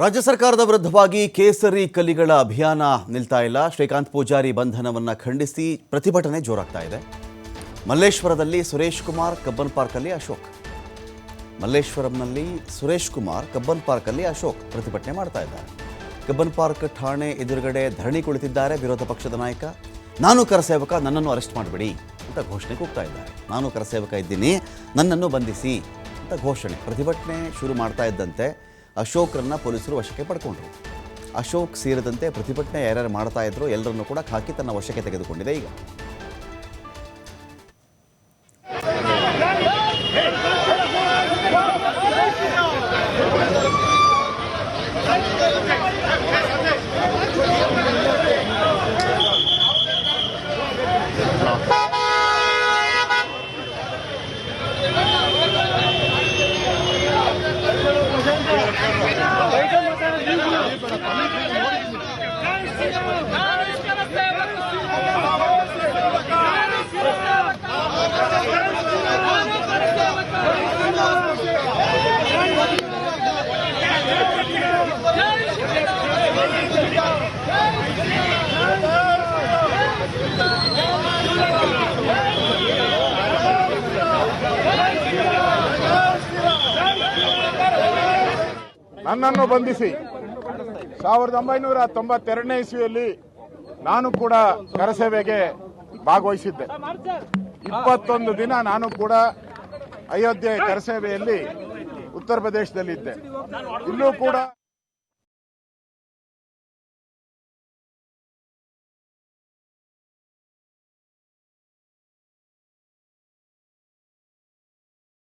ರಾಜ್ಯ ಸರ್ಕಾರದ ವಿರುದ್ಧವಾಗಿ ಕೇಸರಿ ಕಲಿಗಳ ಅಭಿಯಾನ ನಿಲ್ತಾ ಇಲ್ಲ. ಶ್ರೀಕಾಂತ್ ಪೂಜಾರಿ ಬಂಧನವನ್ನು ಖಂಡಿಸಿ ಪ್ರತಿಭಟನೆ ಜೋರಾಗ್ತಾ ಇದೆ. ಮಲ್ಲೇಶ್ವರದಲ್ಲಿ ಸುರೇಶ್ ಕುಮಾರ್ ಕಬ್ಬನ್ ಪಾರ್ಕಲ್ಲಿ ಅಶೋಕ್. ಮಲ್ಲೇಶ್ವರಂನಲ್ಲಿ ಸುರೇಶ್ ಕುಮಾರ್ ಕಬ್ಬನ್ ಪಾರ್ಕಲ್ಲಿ ಅಶೋಕ್ ಪ್ರತಿಭಟನೆ ಮಾಡ್ತಾ ಇದ್ದಾರೆ. ಕಬ್ಬನ್ ಪಾರ್ಕ್ ಠಾಣೆ ಎದುರುಗಡೆ ಧರಣಿ ಕುಳಿತಿದ್ದಾರೆ ವಿರೋಧ ಪಕ್ಷದ ನಾಯಕ. ನಾನು ಕರಸೇವಕ, ನನ್ನನ್ನು ಅರೆಸ್ಟ್ ಮಾಡಬೇಡಿ ಅಂತ ಘೋಷಣೆ ಕೂಗ್ತಾ ಇದ್ದಾರೆ. ನಾನು ಕರಸೇವಕ ಇದ್ದೀನಿ, ನನ್ನನ್ನು ಬಂಧಿಸಿ ಅಂತ ಘೋಷಣೆ, ಪ್ರತಿಭಟನೆ ಶುರು ಮಾಡ್ತಾ ಇದ್ದಂತೆ ಅಶೋಕ್ರನ್ನ ಪೊಲೀಸರು ವಶಕ್ಕೆ ಪಡ್ಕೊಂಡ್ರು. ಅಶೋಕ್ ಸೇರಿದಂತೆ ಪ್ರತಿಭಟನೆ ಯಾರ್ಯಾರು ಮಾಡ್ತಾ ಇದ್ರು ಎಲ್ಲರನ್ನೂ ಕೂಡ ಖಾಕಿ ತನ್ನ ವಶಕ್ಕೆ ತೆಗೆದುಕೊಂಡಿದೆ ಈಗ. ನನ್ನನ್ನು ಬಂಧಿಸಿ. ಸಾವಿರದ ಒಂಬೈನೂರ ತೊಂಬತ್ತೆರಡನೇ ಇಸ್ವಿಯಲ್ಲಿ ನಾನು ಕೂಡ ಕರಸೇವೆಗೆ ಭಾಗವಹಿಸಿದ್ದೆ. ಇಪ್ಪತ್ತೊಂದು ದಿನ ನಾನು ಕೂಡ ಅಯೋಧ್ಯೆ ಕರಸೇವೆಯಲ್ಲಿ ಉತ್ತರ ಪ್ರದೇಶದಲ್ಲಿದ್ದೆ. ಇಲ್ಲೂ ಕೂಡ